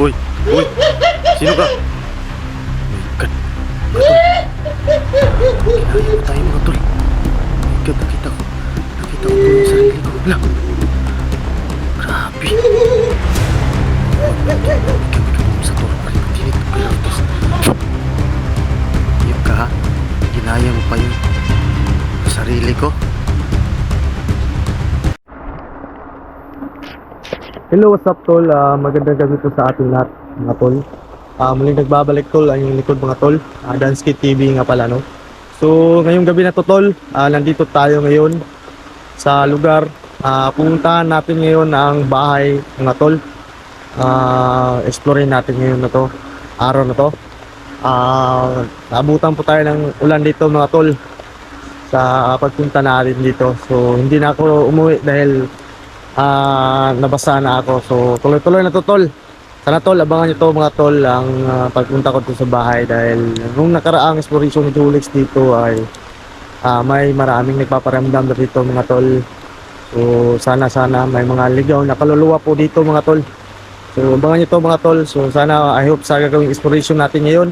Uy, uy, sino ka? My God, mga tol. Kinaya ko tayo mga tol. My God, nakita ko. Nakita ko yung sarili ko. Wala. Grabe. Ikaw, ikaw, sa tol. Palipatinit. Pilatos. Iyok ka ha. Ginaya mo pa yung sarili ko. Hello, what's up tol? Ah, magandang gabi po sa ating lahat mga tol. Ah, muling nagbabalik tol ang yung likod mga tol. Ah, Dansky TV nga pala no. So, ngayong gabi na to tol, ah, nandito tayo ngayon sa lugar. Ah, pupuntahan natin ngayon ang bahay mga tol. Ah, explorein natin ngayon na to. Araw na to. Ah, naabutan po tayo ng ulan dito mga tol sa pagpunta natin dito. So, hindi na ako umuwi dahil ah nabasa na ako. So, tuloy-tuloy na to, tol. Sana tol, abangan nyo to mga tol ang ah, pagpunta ko to sa bahay dahil nung nakaraang exploration ni Julix dito ay ah, may maraming nagpaparamdam na dito mga tol. So, sana sana may mga ligaw na kaluluwa po dito mga tol. So, abangan nyo to mga tol. So, sana I hope sa gagawing exploration natin ngayon,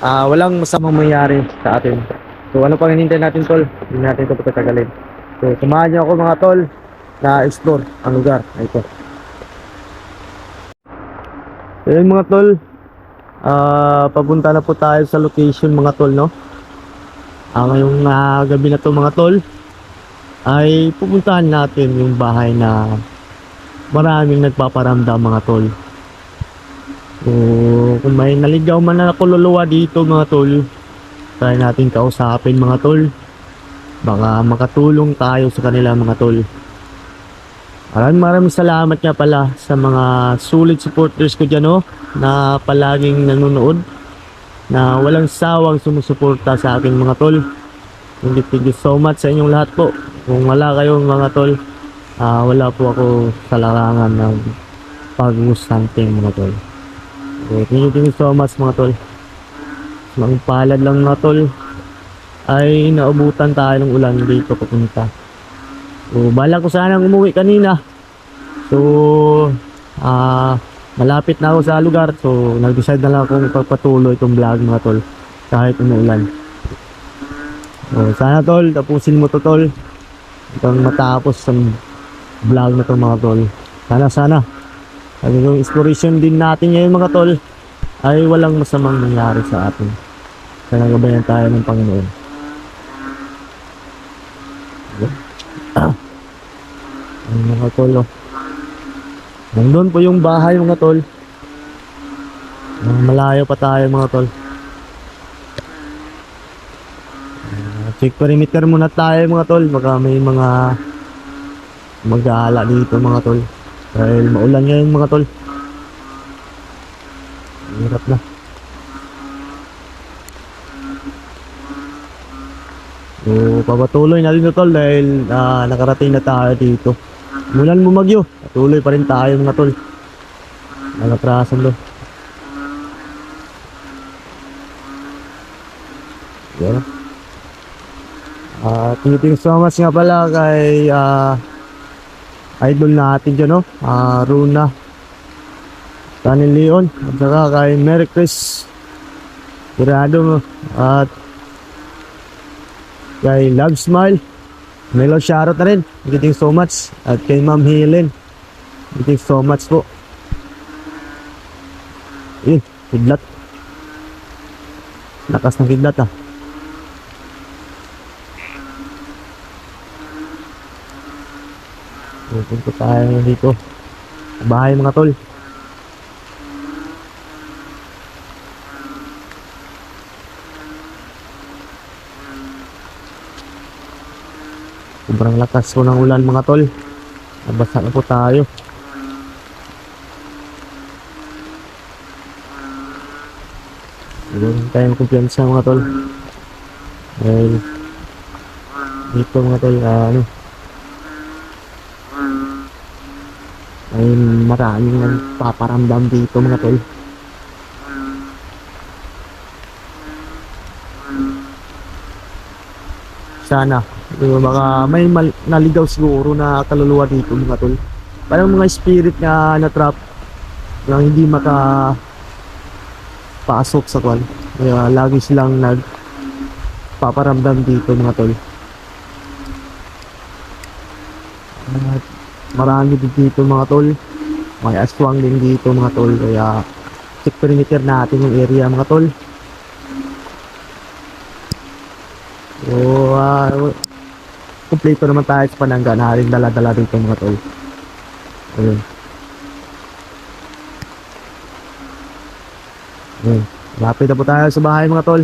ah, walang masamang mangyari sa atin. So, ano pang hinintay natin tol? Hindi natin ito patatagalin. So, samahan nyo ako mga tol na explore ang lugar na ito. Ayun mga tol, ah papunta na po tayo sa location mga tol no. Ah ngayong ah, gabi na to mga tol ay pupuntahan natin yung bahay na maraming nagpaparamdam mga tol. So, kung may naligaw man na kululuwa dito mga tol, try natin kausapin mga tol. Baka makatulong tayo sa kanila mga tol. Maraming maraming salamat nga pala sa mga solid supporters ko dyan oh, na palaging nanonood na walang sawang sumusuporta sa akin mga tol. Thank you, thank you so much sa inyong lahat po. Kung wala kayo mga tol, ah, wala po ako sa larangan ng pag-hunting mga tol. So, thank you, thank you so much mga tol. Mga palad lang mga tol ay naubutan tayo ng ulan dito papunta. So, bala ko sanang umuwi kanina. So, ah, malapit na ako sa lugar. So, nag-decide na lang akong ipagpatuloy itong vlog mga tol. Kahit umuulan. So, sana tol, tapusin mo to tol. Hanggang matapos ang vlog na to mga tol. Sana, sana. Sabi yung exploration din natin ngayon mga tol ay walang masamang nangyari sa atin. Sana gabayan tayo ng Panginoon. Ang mga tol, oh. Nandun po yung bahay mga tol. Ah, malayo pa tayo mga tol. Ah, check perimeter muna tayo mga tol. Baka may mga mag-aala dito mga tol. Dahil maulan ngayon mga tol. Hirap na. So, papatuloy na rin ito tol dahil ah, nakarating na tayo dito. Mulan bumagyo, patuloy pa rin tayo mga tol. Nagatrasan do. Yan. Ah, thank so much nga pala kay ah, idol natin dyan, no? Ah, Runa. Daniel Leon. At saka kay Merry Chris. Tirado mo. At kay Love Smile. Melo shoutout na rin. Thank you so much. At kay Ma'am Helen. Thank you so much po. Yun, kidlat. Lakas ng kidlat ah. Pupunta tayo dito. Bahay mga tol. Sobrang lakas po ng ulan mga tol. Nabasa na po tayo. Meron tayong kumpiyansa mga tol. Dahil dito mga tol, ah, ano, ay maraming nagpaparamdam dito mga tol. Sana, uh, baka may mal- naligaw siguro na kaluluwa dito mga tol. Parang mga spirit na na-trap na hindi maka pasok sa kwan. Kaya lagi silang nag paparamdam dito mga tol. At marami din dito mga tol. May aswang din dito mga tol. Kaya check perimeter natin yung area mga tol. So, ah, kumpleto naman tayo sa panangga na haring dala-dala dito mga tol. Ayun. Ayun. Lapit na po tayo sa bahay mga tol.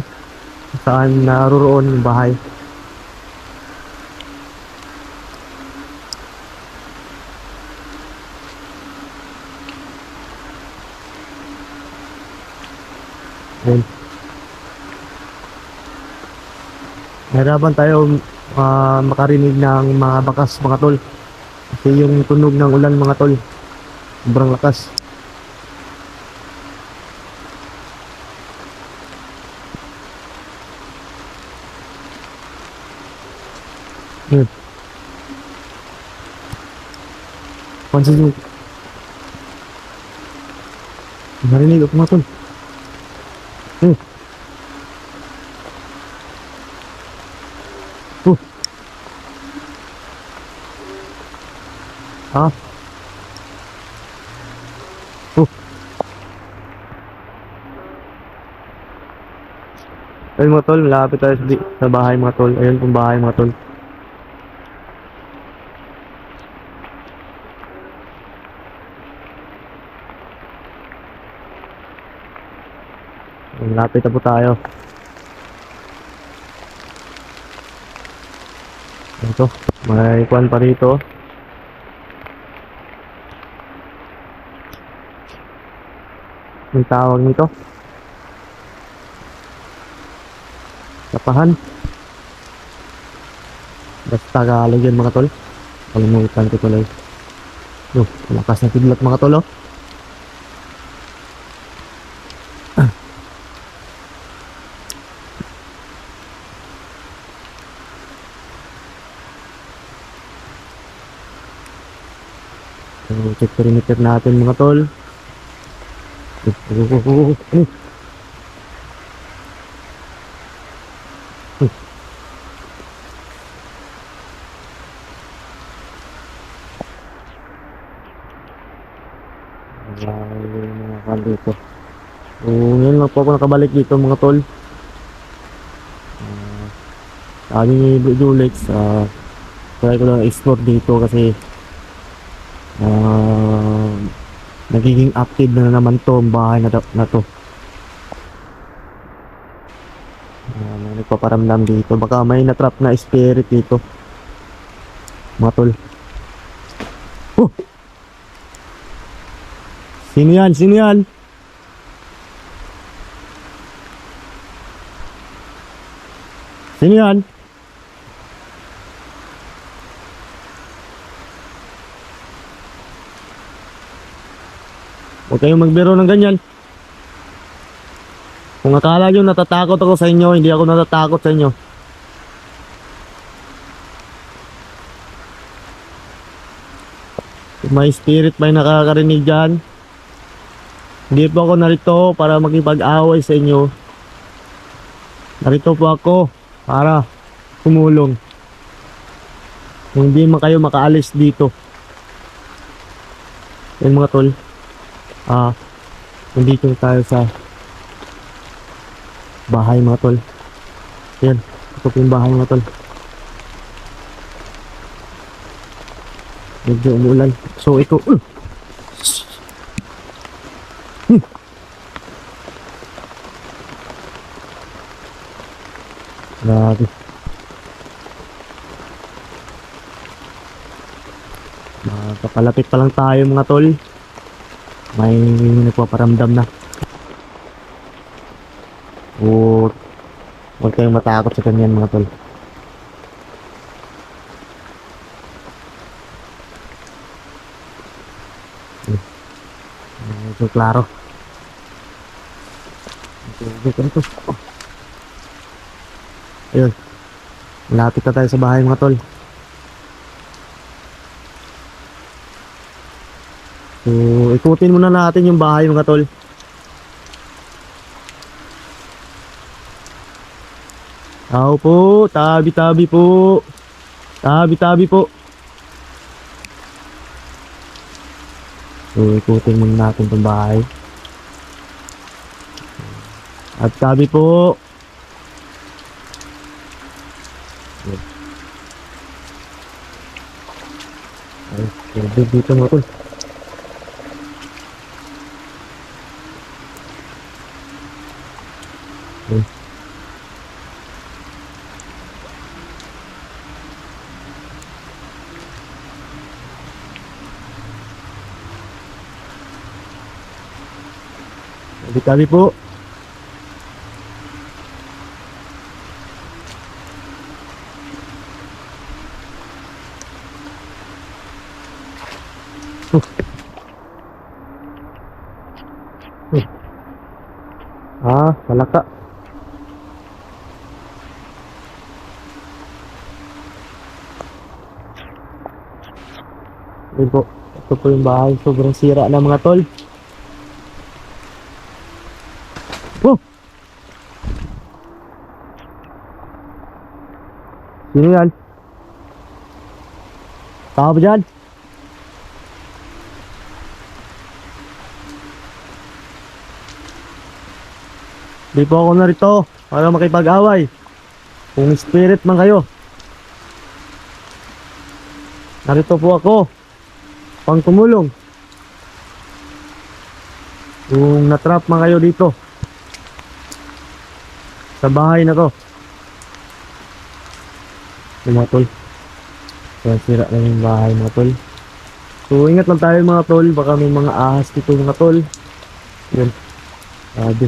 Saan naroroon yung bahay. Ayun. Nahirapan tayo ah, makarinig ng mga bakas mga tol. Kasi yung tunog ng ulan mga tol. Sobrang lakas. Yun. Pansin mo. Narinig ako mga tol. Hmm. Ah. Oh. Ayun mga tol, malapit tayo sa bahay mga tol. Ayun pong bahay mga tol. Malapit na po tayo. Ito, may kwan pa rito. Ang tawag nito. Tapahan. Basta Tagalog yan mga tol. Kalimutan ko tuloy. No, malakas na kidlat mga tol oh. So, check perimeter natin mga tol. Ay, mga kan dito. So, ngayon lang po ako nakabalik dito mga tol. Uh, sabi ni Julex, uh, try ko lang explore dito kasi Ah, nagiging active na naman to ang bahay na, na to. Ah, may nagpaparamdam dito. Baka may natrap na spirit dito. Mga tol. Oh! Sino yan? Sino yan? Sino yan? Huwag kayong magbiro ng ganyan. Kung akala nyo natatakot ako sa inyo, hindi ako natatakot sa inyo. Kung may spirit may nakakarinig dyan, hindi po ako narito para makipag-away sa inyo. Narito po ako para tumulong. Kung hindi man kayo makaalis dito. Yan mga tol. Ah, nandito tayo sa bahay mga tol. Yan, ito po yung bahay mga tol. Medyo umuulan. So ito, uh! Hmm. Grabe. Makapalapit pa lang tayo mga tol may nagpaparamdam na. O huwag kayong matakot sa ganyan mga tol. Hmm. Medyo klaro. Medyo. Oh. Ayun. Malapit na tayo sa bahay mga tol. So, ikutin muna natin yung bahay mga tol. Tao po, tabi-tabi po. Tabi-tabi po. So, ikutin muna natin itong bahay. At tabi po. Ay, dito mga tol. Ay. Tabi-tabi po. Ah, malaka. Yun po. Ito po yung bahay. Sobrang sira na mga tol. Oh! Sino yan? Tao ba dyan? Di po ako narito para makipag-away. Kung spirit man kayo. Narito po ako. Pang tumulong. Kung natrap man kayo dito. Sa bahay na to. Mga tol. Kaya sira na yung bahay mga tol. So ingat lang tayo mga tol. Baka may mga ahas dito mga tol. Yun. Grabe.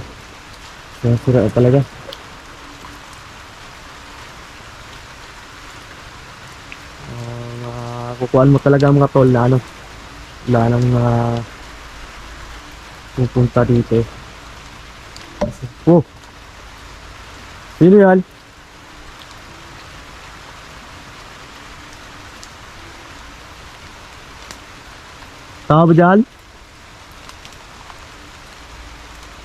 Kaya sira talaga. Uh, kukuhaan mo talaga mga tol na ano. Wala nang uh, pupunta dito. Oh! Sino yan? Tao ba dyan?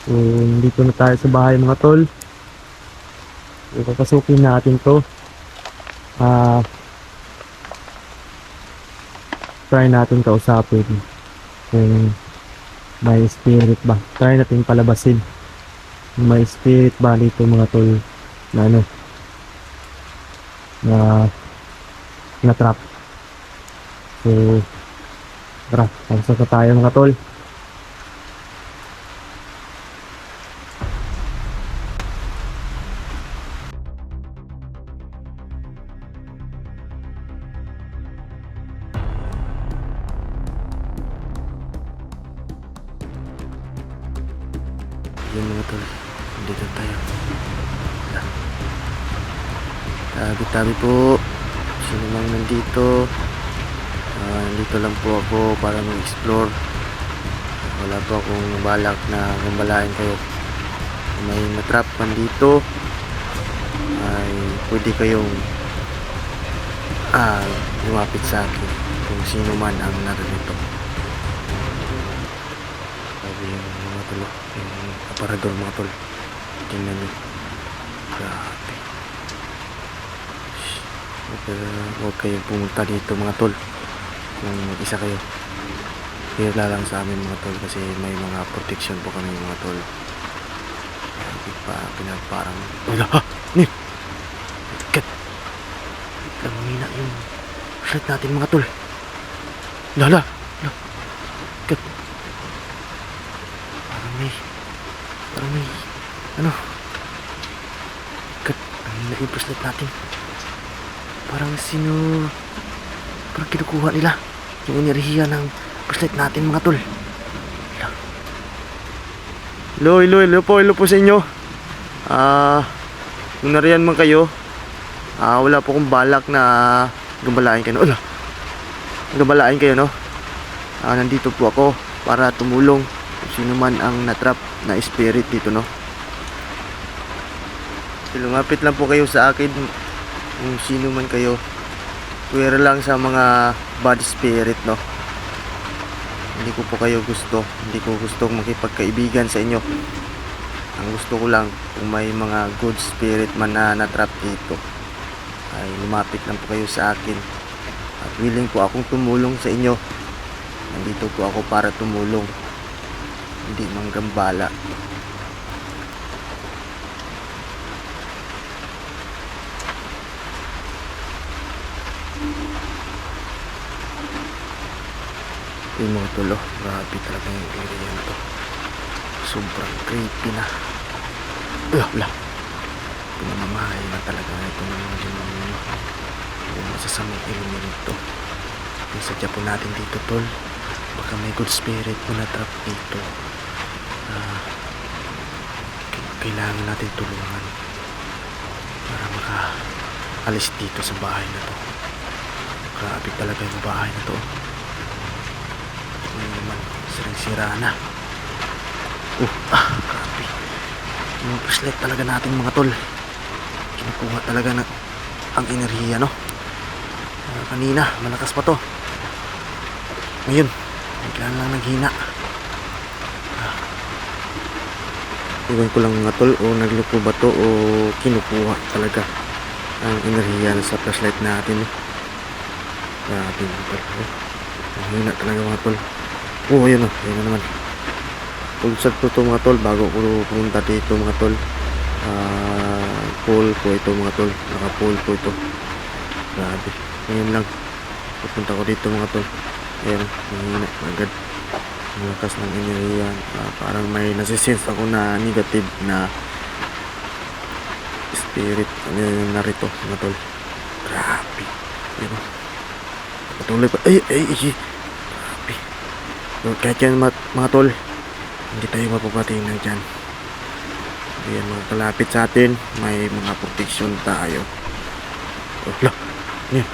So, dito na tayo sa bahay mga tol. So, papasukin natin to. Ah, try natin kausapin kung may spirit ba. Try natin palabasin. May spirit ba dito mga tol na ano na na trap. So, tara, na tayo mga tol. Mag-explore. Wala po akong balak na gambalain kayo. Kung may natrap man dito, ay pwede kayong ah, lumapit sa akin kung sino man ang narito. Sabi yung mga tol, yung aparador mga tol. Tingnan nyo. Grabe. Huwag kayong pumunta dito mga tol. Kung isa kayo. Hila lang sa amin mga tol kasi may mga protection po kami mga tol. Pa, pinagparang... Wala ha! Nin! Kat! Lang mina yung flight natin mga tol. Lala! Kat! Parang may... Parang may... Ano? Kat! Ang hina yung flashlight natin. Parang sino... Parang kinukuha nila. Yung enerhiya ng flashlight natin mga tol. Hello, hello, hello po, hello po sa inyo. Ah, kung nariyan man kayo, ah, wala po akong balak na gambalain kayo. Wala. Gambalain kayo, no? Ah, nandito po ako para tumulong kung sino man ang natrap na spirit dito, no? Lumapit lang po kayo sa akin kung sino man kayo. Pwera lang sa mga bad spirit, no? Hindi ko po kayo gusto. Hindi ko gustong makipagkaibigan sa inyo. Ang gusto ko lang, kung may mga good spirit man na natrap dito, ay lumapit lang po kayo sa akin. At willing po akong tumulong sa inyo. Nandito po ako para tumulong. Hindi manggambala. Yung mga grabe talaga yung area na to. Sobrang creepy na. Wala, wala. Pinamamahay na talaga ito ng mga demonyo. Yung masasamang elemento. Kung sadya po natin dito, tol, baka may good spirit po na trap dito. K- kailangan natin tulungan para maka alis dito sa bahay na to. Grabe talaga yung bahay na to. Naman, sirang-sira na. Oh, ah, grabe. Yung flashlight talaga natin mga tol. Kinukuha talaga na ang enerhiya, no? Ah, kanina, malakas pa to. Ngayon, bigla lang naghina. Ah. Iwan ko lang mga tol, o nagloko ba to, o kinukuha talaga ang enerhiya sa flashlight natin. Eh. Grabe mga tol. Ang hina talaga mga tol. Oh, ayun o. Ayun na naman. Pulsat ko to mga tol bago ko pumunta dito mga tol. Ah, pull ko ito mga tol. Naka-pull ko ito. Grabe. Ngayon lang. Pupunta ko dito mga tol. Ayun, mahina agad. Lakas ng enerhiya. Ah, parang may nasisense ako na negative na spirit yung narito mga tol. Grabe. Ayun. Patuloy pa. Ay, ay, ay. So, kahit yan mga, tol, hindi tayo mapapatingnan dyan. Ayan mga kalapit sa atin, may mga protection tayo. Oh, la, ano yan?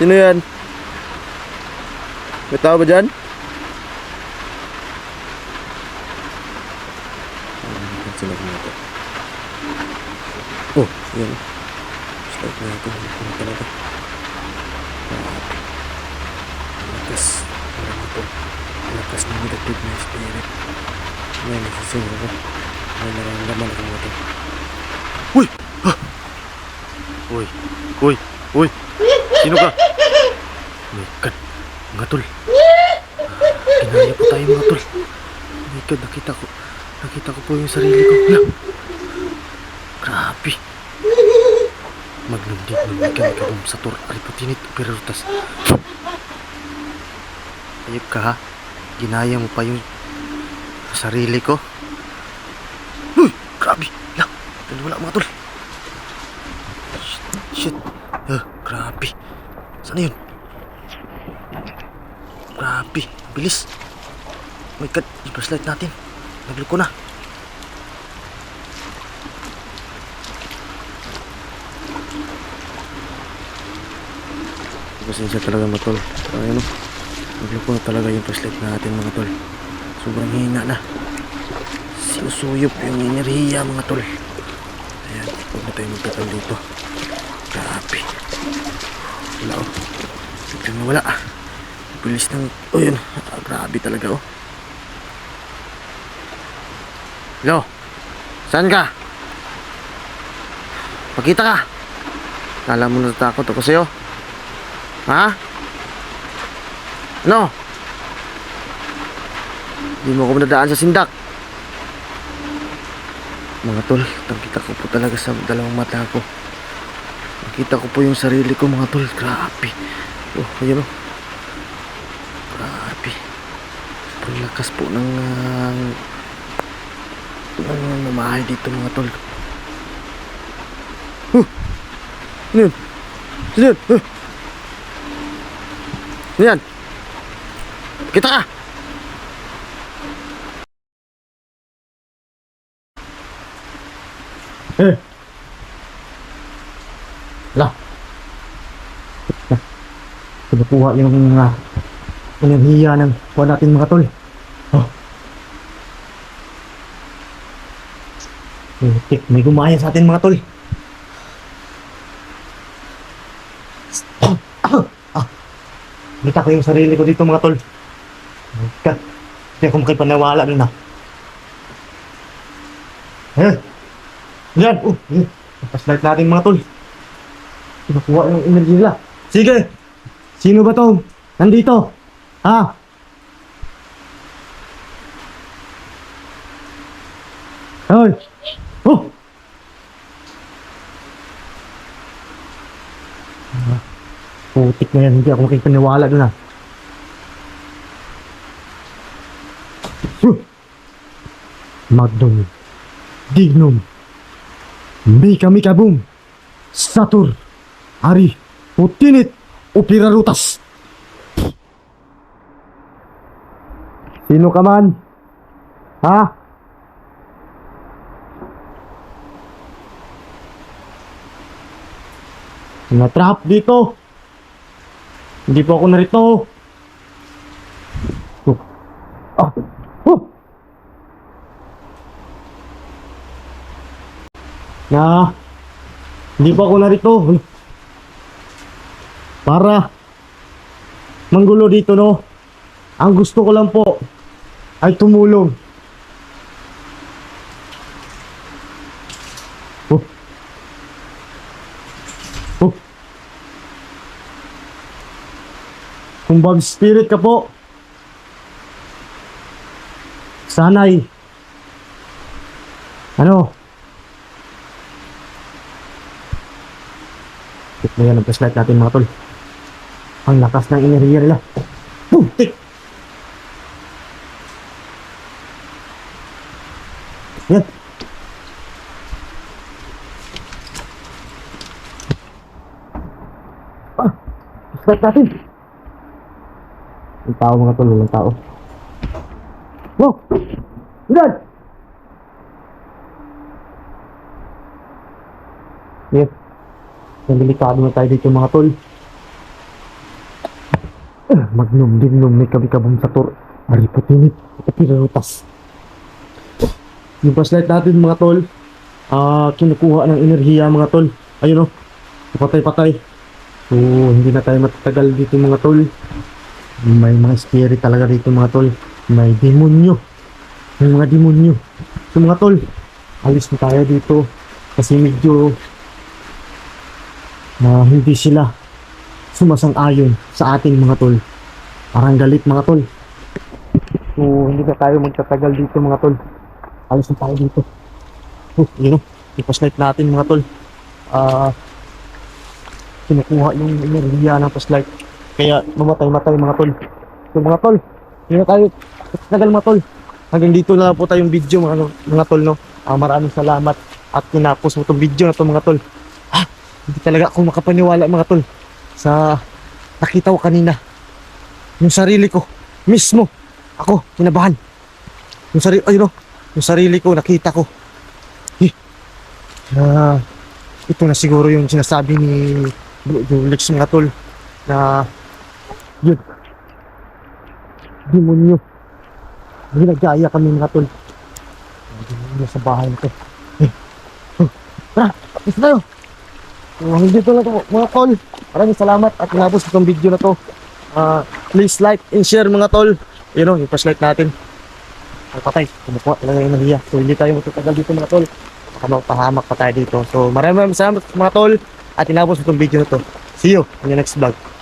Sino yan? May tao ba dyan? Ah, sino ba ito? Oh, yan. Start natin. Ano talaga? Grabe. Ang Lakas. Parang ito. Ng negative na spirit. May nasisingo ko. May nararamdaman ako ito. Uy! Ah! Uy! Uy! Uy! Sino ka? My God! Mga tol! Ah, Kinaya po tayo mga tol. My God! Nakita ko. Nakita ko po yung sarili ko. Hala! Grabe! Magnum din ng ikan kabum sa tur ariputinit perutas. Ayop ka ha? Ginaya mo pa yung sarili ko? Uy! Grabe! La! Dali wala mga tol! Shit! Shit! Ah, grabe! Saan yun? Grabe! Bilis! Oh my God! Yung flashlight natin! Nagloko na! Pasensya talaga mga tol. Pero ayun o. Nagloko na talaga yung flashlight natin mga tol. Sobrang hina na. Sinusuyop yung enerhiya mga tol. Ayan. Huwag na tayo magtatal dito. Grabe. Wala o. Biglang wala. Bilis ng... Oh yun. Ah, grabe talaga o. Hello? Saan ka? Pakita ka. Kala mo natatakot ako sa'yo. Ha? Ano? Hindi mo ako nadaan sa sindak. Mga tol, nakita ko po talaga sa dalawang mata ko. Nakita ko po yung sarili ko mga tol. Grabe. Oh, ayun oh. Grabe. Sobrang lakas po ng uh, ng namahay dito mga tol. Huh! Ano yun? Ano yun? Huh! Ano yan? Kita ka! Eh! La! Na. Kinukuha yung uh, enerhiya ng kuha natin mga tol. Oh. Putik, may gumaya sa atin mga tol. Ah! Ah! Kita ko yung sarili ko dito mga tol. Hindi ako makipaniwala dun ah. Eh. Yan. Oh. Eh. Paslight natin mga tol. Nakuha yung energy nila. Sige. Sino ba to? Nandito. Ha? Hoy. Oh. Ah, Putik na yan. Hindi ako makipaniwala dun ah. Huh. Magdon. Dignum. Mika Mika Boom. Satur. Ari. Utinit. Upirarutas. Sino ka man? Ha? Na-trap dito. Hindi po ako narito. Oh. Ah. Oh. Na. Hindi po ako narito. Para manggulo dito no. Ang gusto ko lang po ay tumulong. Oh. Oh. Kung bag spirit ka po, sanay, ano, Tik na yan ang flashlight natin mga tol. Ang lakas ng enerhiya nila. Boom! Tik! Yan. Ah! Flashlight natin. Ang tao mga tol, walang tao. Wow! Yan! Yan. Yan, delikado na tayo dito mga tol. Ah, Magnum din nung may kabikabang sator. Mariputinit. Pinarutas. Yung flashlight natin mga tol. Ah, kinukuha ng enerhiya mga tol. Ayun oh. Patay-patay. So, hindi na tayo matatagal dito mga tol. May mga spirit talaga dito mga tol. May demonyo. May mga demonyo. So mga tol, alis na tayo dito. Kasi medyo na hindi sila sumasang-ayon sa ating mga tol. Parang galit mga tol. So, hindi na tayo magtatagal dito mga tol. Alis na tayo dito. Oh, yun o. I-flashlight natin mga tol. Ah, kinukuha yung enerhiya ng flashlight. Kaya mamatay-matay mga tol. So mga tol, hindi na tayo tagal mga tol. Hanggang dito na lang po tayong video mga, mga tol no. Ah, maraming salamat at tinapos mo itong video na to mga tol. Hindi talaga ako makapaniwala mga tol sa nakita ko kanina. Yung sarili ko, mismo, ako, kinabahan. Yung sarili, ayun o, yung sarili ko, nakita ko. Eh, ah, ito na siguro yung sinasabi ni Bro Julix mga tol na yun, demonyo. Ginagaya kami mga tol. Demonyo sa bahay na to. Eh, oh, tara, isa tayo. So, hanggang dito na to mga tol. Maraming salamat at tinapos itong video na to. Ah, please like and share mga tol. Yun o, yung flashlight natin. Ang patay, kumukuha talaga yung nahiya. So hindi tayo matutagal dito mga tol. Baka mapahamak pa tayo dito. So maraming maraming salamat mga tol. At tinapos itong video na to. See you in the next vlog.